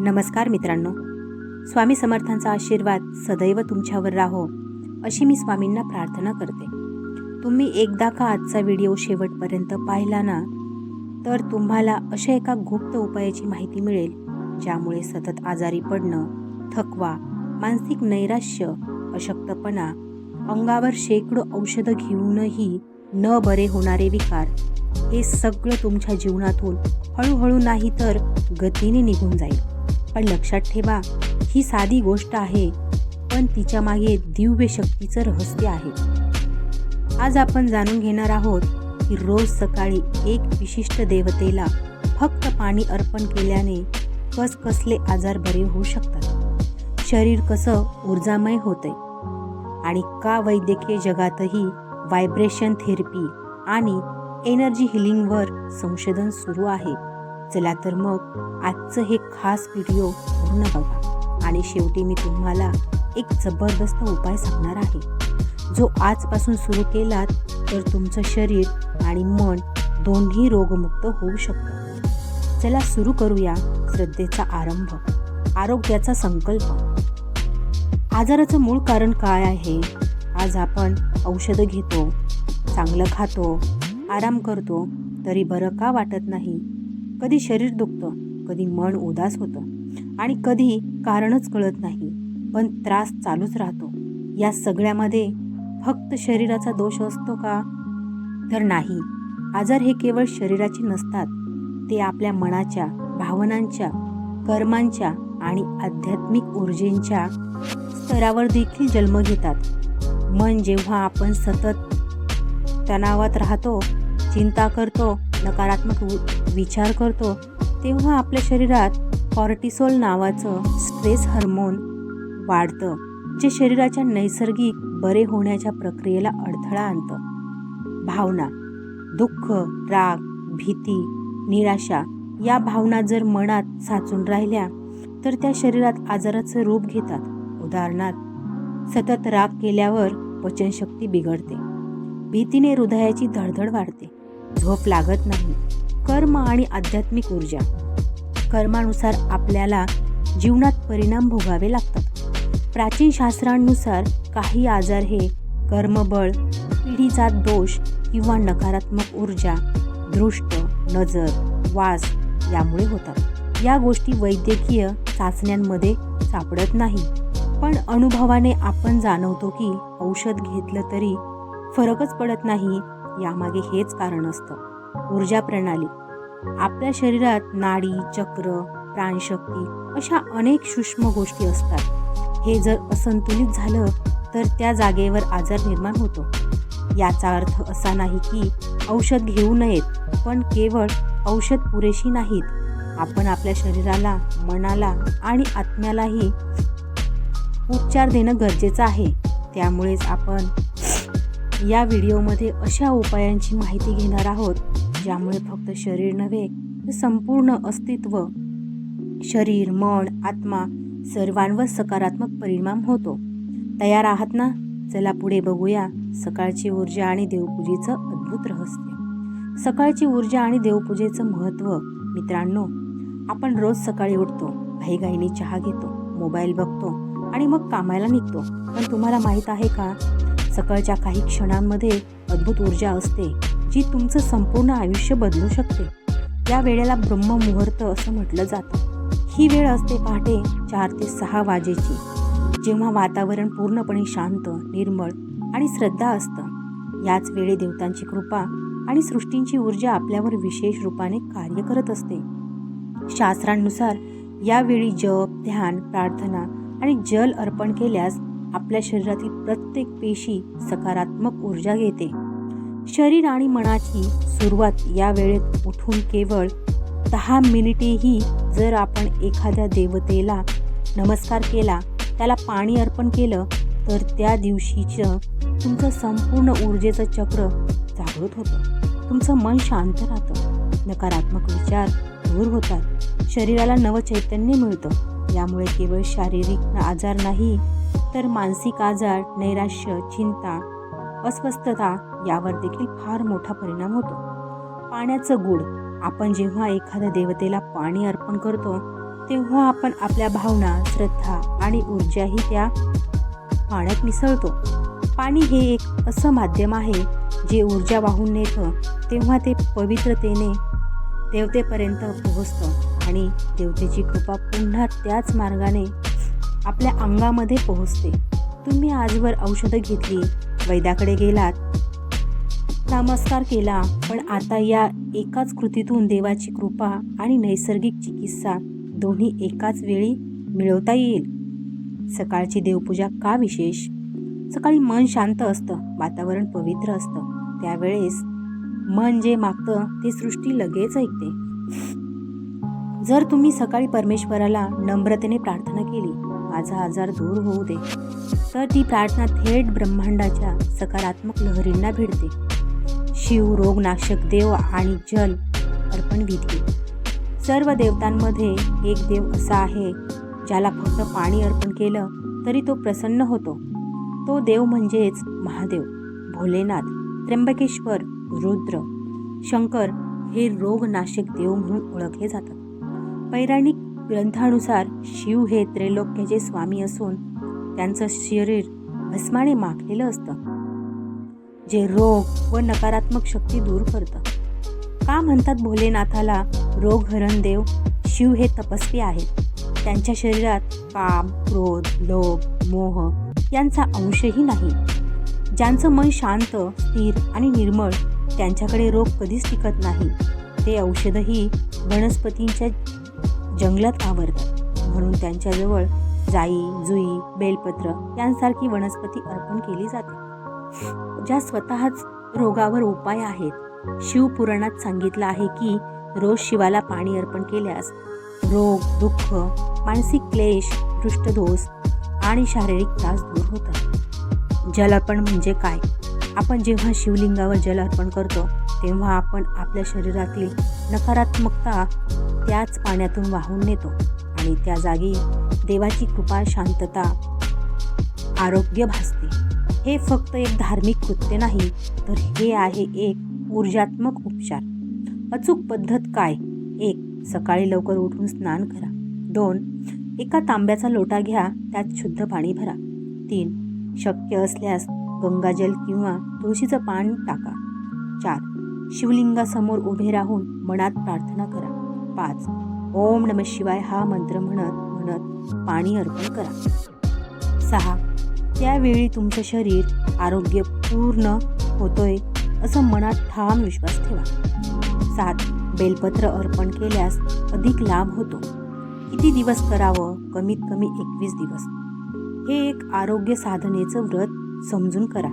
नमस्कार मित्रांनो. स्वामी समर्थांचा आशीर्वाद सदैव तुमच्यावर राहो अशी मी स्वामींना प्रार्थना करते. तुम्ही एकदा का आजचा व्हिडिओ शेवटपर्यंत पाहिला ना तर तुम्हाला अशा एका गुप्त उपायाची माहिती मिळेल ज्यामुळे सतत आजारी पडणं थकवा मानसिक नैराश्य अशक्तपणा अंगावर शेकडो औषधं घेऊनही न बरे होणारे विकार हे सगळं तुमच्या जीवनातून हळूहळू नाही तर गतीने निघून जाईल. पण लक्षात ठेवा ही साधी गोष्ट आहे पण तिच्यामागे दिव्य शक्तीचं रहस्य आहे. आज आपण जाणून घेणार आहोत की रोज सकाळी एक विशिष्ट देवतेला फक्त पाणी अर्पण केल्याने कस कसले आजार बरे होऊ शकतात. शरीर कसं ऊर्जामय होते आणि का वैद्यकीय जगातही व्हायब्रेशन थेरपी आणि एनर्जी हिलिंगवर संशोधन सुरू आहे? चला तर मग आजचं हे खास व्हिडिओ पूर्ण बघा. आणि शेवटी मी तुम्हाला एक जबरदस्त उपाय सांगणार आहे. जो आजपासून सुरू केलात तर तुमचं शरीर आणि मन दोन्ही रोगमुक्त होऊ शकतं. चला सुरू करूया श्रद्धेचा आरंभ. आरोग्याचा संकल्प. आजाराचं मूळ कारण काय आहे? आज आपण औषधं घेतो चांगलं खातो आराम करतो तरी बरं का वाटत नाही? कधी शरीर दुखतं कधी मन उदास होतं आणि कधी कारणच कळत नाही पण त्रास चालूच राहतो. या सगळ्यामध्ये फक्त शरीराचा दोष असतो का? तर नाही. आजार हे केवळ शरीराचे नसतात ते आपल्या मनाच्या भावनांच्या कर्मांच्या आणि आध्यात्मिक ऊर्जेंच्या स्तरावर देखील जन्म घेतात. मन जेव्हा आपण सतत तणावात राहतो चिंता करतो नकारात्मक वि- विचार करतो तेव्हा आपल्या शरीरात कॉर्टिसोल नावाचं स्ट्रेस हार्मोन वाढतं जे शरीराच्या नैसर्गिक बरे होण्याच्या प्रक्रियेला अडथळा आणतं. भावना दुःख राग भीती निराशा या भावना जर मनात साचून राहिल्या तर त्या शरीरात आजाराचं रूप घेतात. उदाहरणार्थ सतत राग केल्यावर पचनशक्ती बिघडते. भीतीने हृदयाची धडधड वाढते. झोप लागत नाही. कर्म आणि आध्यात्मिक ऊर्जा. कर्मानुसार आपल्याला जीवनात परिणाम भोगावे लागतात. प्राचीन शास्त्रांनुसार काही आजार हे कर्मबळ पिढीचा दोष किंवा नकारात्मक ऊर्जा दृष्ट नजर वास यामुळे होतात. या गोष्टी वैद्यकीय चाचण्यांमध्ये सापडत नाही. पण अनुभवाने आपण जाणवतो की औषध घेतलं तरी फरकच पडत नाही यामागे हेच कारण असतं. ऊर्जा प्रणाली. आपल्या शरीरात नाडी चक्र प्राणशक्ती अशा अनेक सूक्ष्म गोष्टी असतात. हे जर असंतुलित झालं तर त्या जागेवर आजार निर्माण होतो. याचा अर्थ असा नाही की औषध घेऊ नयेत पण केवळ औषध पुरेशी नाहीत. आपण आपल्या शरीराला मनाला आणि आत्म्यालाही उपचार देणं गरजेचं आहे. त्यामुळेच आपण या व्हिडिओमध्ये अशा उपायांची माहिती घेणार आहोत ज्यामुळे फक्त शरीर नव्हे तर संपूर्ण अस्तित्व शरीर मन आत्मा सर्वांवर सकारात्मक परिणाम होतो. तयार आहात ना? चला पुढे बघूया सकाळची ऊर्जा आणि देवपूजेचं अद्भुत रहस्य. सकाळची ऊर्जा आणि देवपूजेचं महत्त्व मित्रांनो आपण रोज सकाळी उठतो घाईघाईने चहा घेतो मोबाईल बघतो आणि मग कामाला निघतो. पण तुम्हाला माहीत आहे का? सकाळच्या काही क्षणांमध्ये अद्भुत ऊर्जा असते जी तुमचं संपूर्ण आयुष्य बदलू शकते. या वेळेला ब्रह्ममुहूर्त असं म्हटलं जातं. ही वेळ असते पहाटे चार ते सहा वाजेची जेव्हा वातावरण पूर्णपणे शांत निर्मळ आणि श्रद्धा असतं. याच वेळी देवतांची कृपा आणि सृष्टींची ऊर्जा आपल्यावर विशेष रूपाने कार्य करत असते. शास्त्रांनुसार यावेळी जप ध्यान प्रार्थना आणि जल अर्पण केल्यास आपल्या शरीरातील प्रत्येक पेशी सकारात्मक ऊर्जा घेते. शरीर आणि मनाची सुरुवात या वेळेत उठून केवळ दहा मिनिटेही जर आपण एखाद्या देवतेला नमस्कार केला त्याला पाणी अर्पण केलं तर त्या दिवशीचं तुमचं संपूर्ण ऊर्जेचं चक्र जागृत होतं. तुमचं मन शांत राहतं. नकारात्मक विचार दूर होतात. शरीराला नवचैतन्य मिळतं. यामुळे केवळ शारीरिक आजार नाही तर मानसिक आजार नैराश्य चिंता अस्वस्थता यावर देखील फार मोठा परिणाम होतो. पाण्याचं गुड आपण जेव्हा एखाद्या देवतेला पाणी अर्पण करतो तेव्हा आपण आपल्या भावना श्रद्धा आणि ऊर्जाही त्या पाण्यात मिसळतो. पाणी हे एक असं माध्यम आहे जे ऊर्जा वाहून नेतं तेव्हा ते पवित्रतेने देवतेपर्यंत पोहोचतं आणि देवतेची कृपा पुन्हा त्याच मार्गाने आपल्या अंगामध्ये पोहोचते. तुम्ही आजवर औषधं घेतली वैद्याकडे गेलात. नमस्कार केला पण आता या एकाच कृतीतून देवाची कृपा आणि नैसर्गिक चिकित्सा दोन्ही एकाच वेळी मिळवता येईल. सकाळची देवपूजा का विशेष? सकाळी मन शांत असतं वातावरण पवित्र असतं. त्यावेळेस मन जे मागतं ते सृष्टी लगेच ऐकते. जर तुम्ही सकाळी परमेश्वराला नम्रतेने प्रार्थना केली माझा आजार दूर होऊ दे. तर ती प्रार्थना थेट ब्रह्मांडाच्या सकारात्मक लहरींना भिडते. शिव रोगनाशक देव आणि जल अर्पण विधी. सर्व देवतांमध्ये एक देव असा आहे ज्याला फक्त पाणी अर्पण केलं तरी तो प्रसन्न होतो. तो देव म्हणजेच महादेव भोलेनाथ त्र्यंबकेश्वर रुद्र शंकर हे रोगनाशक देव म्हणून ओळखले जातात. पैराणिक ग्रंथानुसार शिव हे त्रैलोक्याचे स्वामी असून त्यांचं शरीर भस्माने माखलेलं असतं जे रोग व नकारात्मक शक्ती दूर करतं. का म्हणतात भोलेनाथाला रोगहरण देव शिव हे तपस्वी आहेत. त्यांच्या शरीरात काम क्रोध लोभ मोह यांचा अंशही नाही. ज्यांचं मन शांत स्थिर आणि निर्मळ त्यांच्याकडे रोग कधीच टिकत नाही. ते औषधही वनस्पतींच्या जंगलात आवरतात म्हणून त्यांच्याजवळ जाई जुई बेलपत्र यांसारखी वनस्पती अर्पण केली जाते. ज्या स्वतःच रोगावर उपाय आहेत. शिवपुराणात सांगितलं आहे की रोज शिवाला पाणी अर्पण केल्यास रोग दुःख मानसिक क्लेश पृष्ठदोष आणि शारीरिक त्रास दूर होतात. जल अर्पण म्हणजे काय? आपण जेव्हा शिवलिंगावर जल अर्पण करतो तेव्हा आपण आपल्या शरीरातील नकारात्मकता त्याच पाण्यातून वाहून नेतो आणि त्या जागी देवाची कृपा शांतता आरोग्य भासते. हे फक्त एक धार्मिक कृत्य नाही तर हे आहे एक ऊर्जात्मक उपचार. अचूक पद्धत काय? एक सकाळी लवकर उठून स्नान करा. दोन एका तांब्याचा लोटा घ्या त्यात शुद्ध पाणी भरा. तीन शक्य असल्यास गंगाजल किंवा तुळशीचं पान टाका. चार शिवलिंगासमोर उभे राहून मनात प्रार्थना करा. पाच. ओम नम शिवाय हा मंत्र म्हणत म्हणत पाणी अर्पण करा. सहा. त्यावेळी तुमचं शरीर आरोग्य पूर्ण होतोय असं मनात ठाम विश्वास ठेवा. सात. बेलपत्र अर्पण केल्यास अधिक लाभ होतो. किती दिवस करावं? कमीत कमी एकवीस दिवस. हे एक आरोग्य साधनेचं व्रत समजून करा.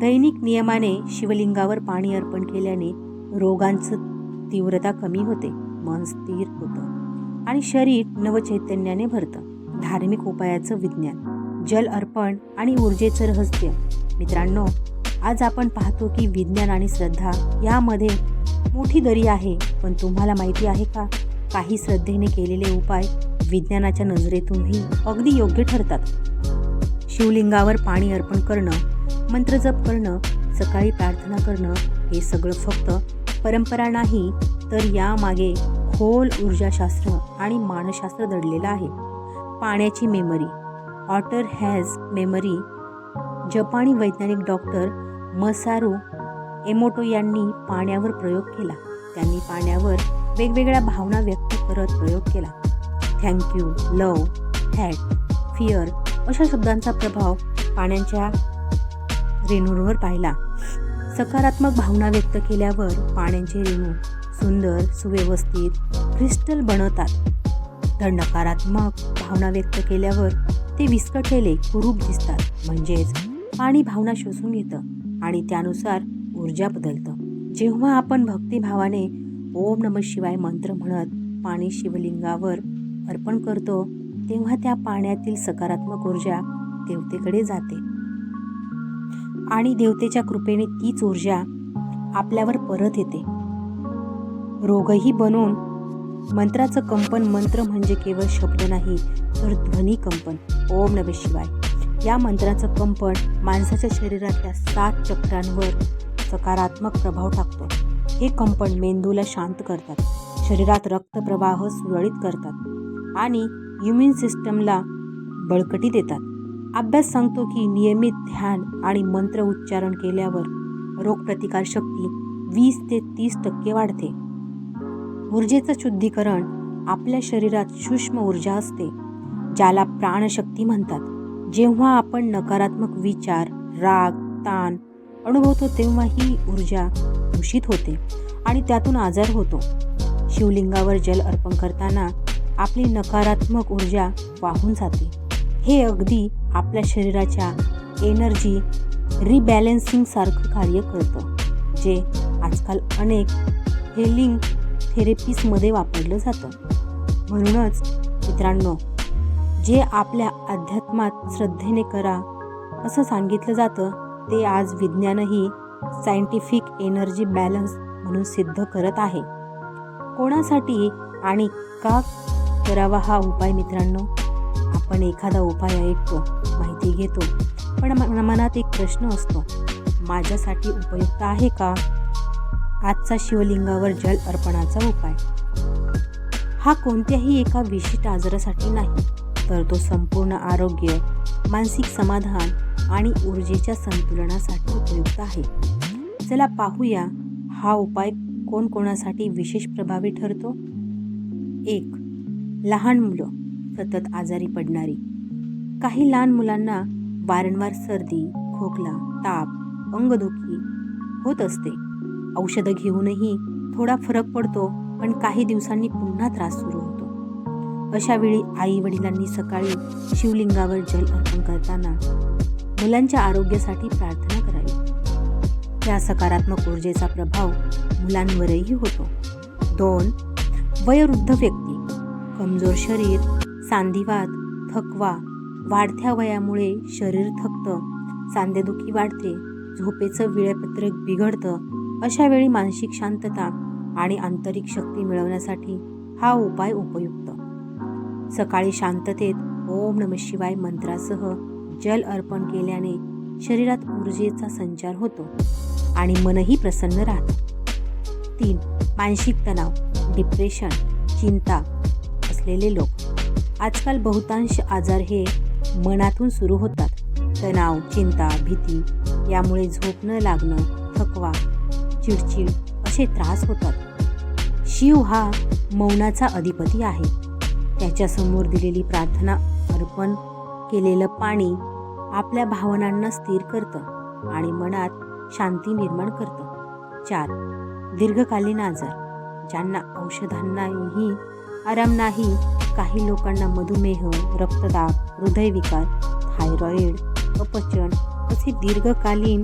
दैनिक नियमाने शिवलिंगावर पाणी अर्पण केल्याने रोगांचं तीव्रता कमी होते. मन स्थिर होतं आणि शरीर नवचैतन्याने भरतं. धार्मिक उपायाचं विज्ञान जल अर्पण आणि ऊर्जेचं रहस्य. मित्रांनो आज आपण पाहतो की विज्ञान आणि श्रद्धा यामध्ये मोठी दरी आहे पण तुम्हाला माहिती आहे का? काही श्रद्धेने केलेले उपाय विज्ञानाच्या नजरेतूनही अगदी योग्य ठरतात. शिवलिंगावर पाणी अर्पण करणं मंत्रजप करणं सकाळी प्रार्थना करणं हे सगळं फक्त परंपरा नाही तर यामागे खोल ऊर्जाशास्त्र आणि मानसशास्त्र दडलेलं आहे. पाण्याची मेमरी. Otter has memory. जपानी वैज्ञानिक डॉक्टर मसारू एमोटो यांनी पाण्यावर प्रयोग केला. त्यांनी पाण्यावर वेगवेगळ्या भावना व्यक्त करत प्रयोग केला. थँक्यू लव हॅट फिअर अशा शब्दांचा प्रभाव पाण्याच्या रेणूंवर पाहिला. सकारात्मक भावना व्यक्त केल्यावर पाण्याचे रेणू सुंदर सुव्यवस्थित क्रिस्टल बनवतात. तर नकारात्मक भावना व्यक्त केल्यावर ते विस्कटलेले कुरूप दिसतात. म्हणजेच पाणी भावना शोषून घेतं आणि त्यानुसार ऊर्जा बदलतं. जेव्हा आपण भक्तिभावाने ओम नम शिवाय मंत्र म्हणत पाणी शिवलिंगावर अर्पण करतो तेव्हा त्या पाण्यातील सकारात्मक ऊर्जा देवतेकडे जाते. आणि देवतेच्या कृपेने तीच ऊर्जा आपल्यावर परत येते. रोगही बनून मंत्राचं कंपन मंत्र म्हणजे केवळ शब्द नाही तर ध्वनी कंपन. ओम नम शिवाय. या मंत्राचं कंपन माणसाच्या शरीरातल्या सात चक्रांवर सकारात्मक प्रभाव टाकतो. हे कंपन मेंदूला शांत करतात. शरीरात रक्तप्रवाह सुरळीत करतात आणि इम्युन सिस्टमला बळकटी देतात. अभ्यास सांगतो की नियमित ध्यान आणि मंत्र उच्चारण केल्यावर रोगप्रतिकारशक्ती वीस ते तीस टक्के वाढते. ऊर्जेचं शुद्धीकरण आपल्या शरीरात सूक्ष्म ऊर्जा असते ज्याला प्राणशक्ती म्हणतात. जेव्हा आपण नकारात्मक विचार राग ताण अनुभवतो तेव्हा ही ऊर्जा दूषित होते आणि त्यातून आजार होतो. शिवलिंगावर जल अर्पण करताना आपली नकारात्मक ऊर्जा वाहून जाते. हे अगदी आपल्या शरीराच्या एनर्जी रिबॅलेन्सिंग सारखं कार्य करतं जे आजकाल अनेक हेलिंग थेरपीसमध्ये वापरलं जातं. म्हणूनच मित्रांनो जे आपल्या अध्यात्मात श्रद्धेने करा असं सांगितलं जातं ते आज विज्ञानही सायंटिफिक एनर्जी बॅलन्स म्हणून सिद्ध करत आहे. कोणासाठी आणि का करावा हा उपाय मित्रांनो आपण एखादा उपाय ऐकतो माहिती घेतो पण मनात एक प्रश्न असतो माझ्यासाठी उपयुक्त आहे का? आजचा शिवलिंगावर जल अर्पणाचा उपाय. हा कोणत्याही एका विशिष्ट आजारासाठी नाही तर तो संपूर्ण आरोग्य मानसिक समाधान आणि ऊर्जेच्या संतुलनासाठी उपयुक्त आहे. चला पाहूया हा उपाय कोणकोणासाठी विशेष प्रभावी ठरतो? एक लहान मुलं सतत आजारी पडणारी. काही लहान मुलांना वारंवार सर्दी खोकला ताप अंगदुखी होत असते. औषधं घेऊनही थोडा फरक पडतो पण काही दिवसांनी पुन्हा त्रास सुरू होतो. अशा वेळी आई वडिलांनी सकाळी शिवलिंगावर जल अर्पण करताना मुलांच्या आरोग्यासाठी प्रार्थना करावी. त्या सकारात्मक ऊर्जेचा प्रभाव मुलांवरही होतो. दोन वयोवृद्ध व्यक्ती. कमजोर शरीर सांधिवात थकवा वाढत्या वयामुळे शरीर थकतं सांधेदुखी वाढते झोपेचं वेळापत्रक बिघडतं अशा वेळी मानसिक शांतता आणि आंतरिक शक्ती मिळवण्यासाठी हा उपाय उपयुक्त. सकाळी शांततेत ओम नम शिवाय मंत्रासह जल अर्पण केल्याने शरीरात ऊर्जेचा संचार होतो आणि मनही प्रसन्न राहतं. तीन मानसिक तणाव डिप्रेशन चिंता असलेले लोक. आजकाल बहुतांश आजार हे मनातून सुरू होतात. तणाव चिंता भीती यामुळे झोप न लागणं थकवा चिडचिड असे त्रास होतात. शिव हा मौनाचा अधिपती आहे. त्याच्यासमोर दिलेली प्रार्थना अर्पण केलेलं पाणी आपल्या भावनांना स्थिर करतं आणि मनात शांती निर्माण करतं. चार दीर्घकालीन आजार ज्यांना औषधांनाही आराम नाही काही लोकांना मधुमेह रक्तदाब हृदयविकार थायरॉईड अपचन असे दीर्घकालीन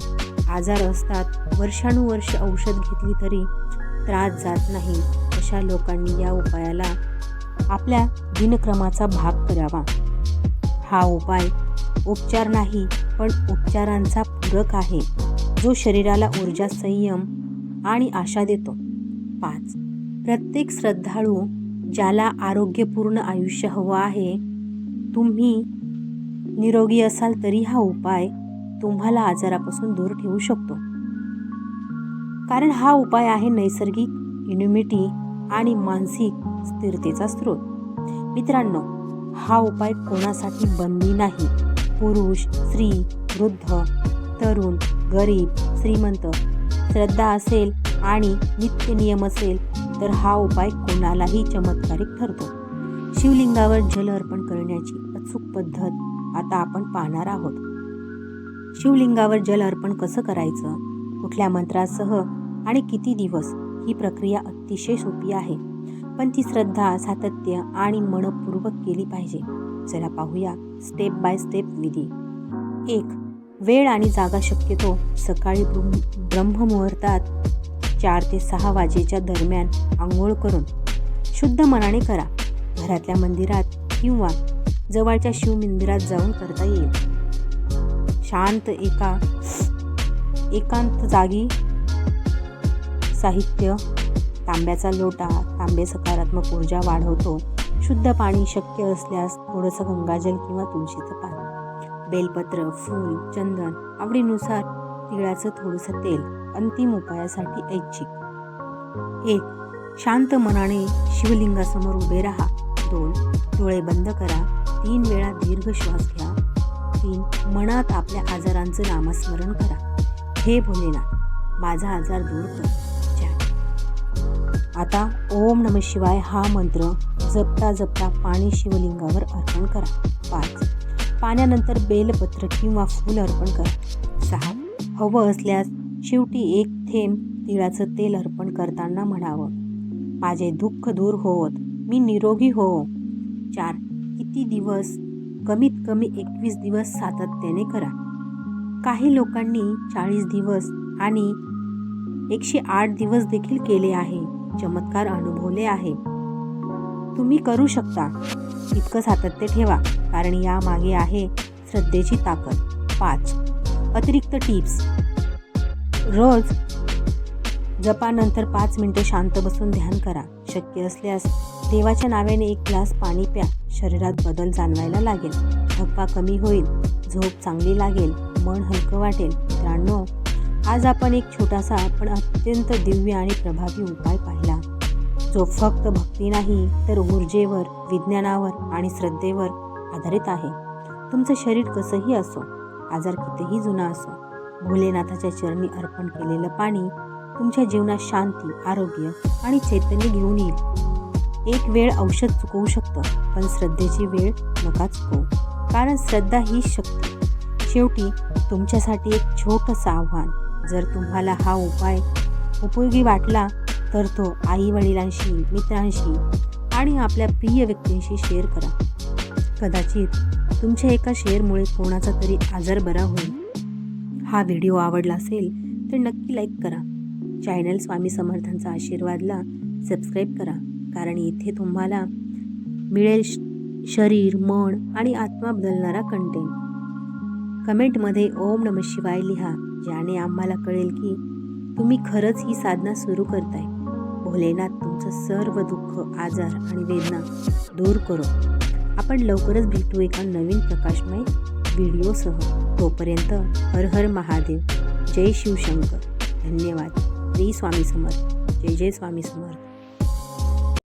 आजार असतात वर्षानुवर्ष औषध घेतली तरी त्रास जात नाही. अशा लोकांनी या उपायाला आपल्या दिनक्रमाचा भाग करावा. हा उपाय उपचार नाही पण उपचारांचा पूरक आहे जो शरीराला ऊर्जा संयम आणि आशा देतो. पाच. प्रत्येक श्रद्धाळू ज्याला आरोग्यपूर्ण आयुष्य हवं आहे तुम्ही निरोगी असाल तरी हा उपाय तुम्हाला आजारापासून दूर ठेवू शकतो. कारण हा उपाय आहे नैसर्गिक इम्युनिटी आणि मानसिक स्थिरतेचा स्रोत. मित्रांनो हा उपाय कोणासाठी बंदी नाही. पुरुष स्त्री वृद्ध तरुण गरीब श्रीमंत श्रद्धा असेल आणि नित्य नियम असेल तर हा उपाय कोणालाही चमत्कारिक ठरतो. शिवलिंगावर जल अर्पण करण्याची अचूक पद्धत आता आपण पाहणार आहोत. शिवलिंगावर जल अर्पण कसं करायचं? कुठल्या मंत्रासह? आणि किती दिवस? ही प्रक्रिया अतिशय सोपी आहे. पण ती श्रद्धा सातत्य आणि मनपूर्वक केली पाहिजे. चला पाहूया स्टेप बाय स्टेप विधी. एक वेळ आणि जागा शक्यतो सकाळी ब्रह्ममुहूर्तात चार ते सहा वाजेच्या दरम्यान आंघोळ करून शुद्ध मनाने करा. घरातल्या मंदिरात किंवा जवळच्या शिवमंदिरात जाऊन करता येईल. शांत एका एकांत जागी साहित्य तांब्याचा लोटा तांबे सकारात्मक ऊर्जा वाढवतो. शुद्ध पाणी शक्य असल्यास थोडंसं गंगाजल किंवा तुळशीचं पाणी बेलपत्र फूल चंदन आवडीनुसार तिळाचं थोडंसं तेल अंतिम उपायासाठी ऐच्छिक. एक शांत मनाने शिवलिंगासमोर उभे राहा. दोन डोळे बंद करा. तीन वेळा दीर्घ श्वास घ्या. तीन मनात आपल्या आजारांचं नामस्मरण करा. हे भोलेनाथ माझा आजार दूर कर. आता ओम नम शिवाय हा मंत्र जपता जपता पाणी शिवलिंगावर अर्पण करा. पाच. पाण्यानंतर बेलपत्र किंवा फूल अर्पण करा. सहा. हवं असल्यास शेवटी एक थेंब तिळाचं तेल अर्पण करताना म्हणावं. माझे दुःख दूर होवत. मी निरोगी हो चार. किती दिवस कमीत कमी एकवीस दिवस सातत्याने करा. काही लोकांनी चाळीस दिवस आणि एकशे आठ दिवस देखील केले आहे चमत्कार अनुभवले आहे. तुम्ही करू शकता. इतकं सातत्य ठेवा कारण यामागे आहे श्रद्धेची ताकद. पाच. अतिरिक्त टिप्स. रोज जपानंतर पाच मिनटं शांत बसून ध्यान करा. शक्य असल्यास देवाच्या नावाने एक ग्लास पाणी प्या. शरीरात बदल जाणवायला लागेल. थकवा कमी होईल झोप चांगली लागेल मन हलकं वाटेल. मित्रांनो आज आपण एक छोटासा पण अत्यंत दिव्य आणि प्रभावी उपाय पाहिला. जो फक्त भक्ती नाही तर ऊर्जेवर विज्ञानावर आणि श्रद्धेवर आधारित आहे. तुमचं शरीर कसंही असो आजार कितीही जुना असो भोलेनाथाच्या चरणी अर्पण केलेलं पाणी तुमच्या जीवनात शांती आरोग्य आणि चैतन्य घेऊन येईल. एक वेळ औषध चुकवू शकतो. पण श्रद्धेची वेळ नका चुकवू कारण श्रद्धा ही शक्ती. शेवटी तुमच्यासाठी एक छोटंसं आव्हान. जर तुम्हाला हा उपाय उपयोगी वाटला तर तो आई वडिलांशी मित्रांशी आणि आपल्या प्रिय व्यक्तींशी शेअर करा. कदाचित तुमच्या एका शेअरमुळे कोणाचा तरी आजार बरा होईल. हा व्हिडिओ आवडला असेल तर नक्की लाईक करा. चॅनल स्वामी समर्थांचा आशीर्वादला सबस्क्राईब करा. कारण इथे तुम्हाला मिळेल श- शरीर मन आणि आत्मा बदलणारा कंटेंट कमेंटमध्ये ओम नम शिवाय लिहा ज्याने आम्हाला कळेल की तुम्ही खरंच ही साधना सुरू करताय. भोलेनाथ तुमचं सर्व दुःख आजार आणि वेदना दूर करो. आपण लवकरच भेटू एका नवीन प्रकाशमय व्हिडिओसह. तोपर्यंत हर हर महादेव. जय शिवशंकर. धन्यवाद. श्री स्वामी समर्थ. जय जय स्वामी समर्थ.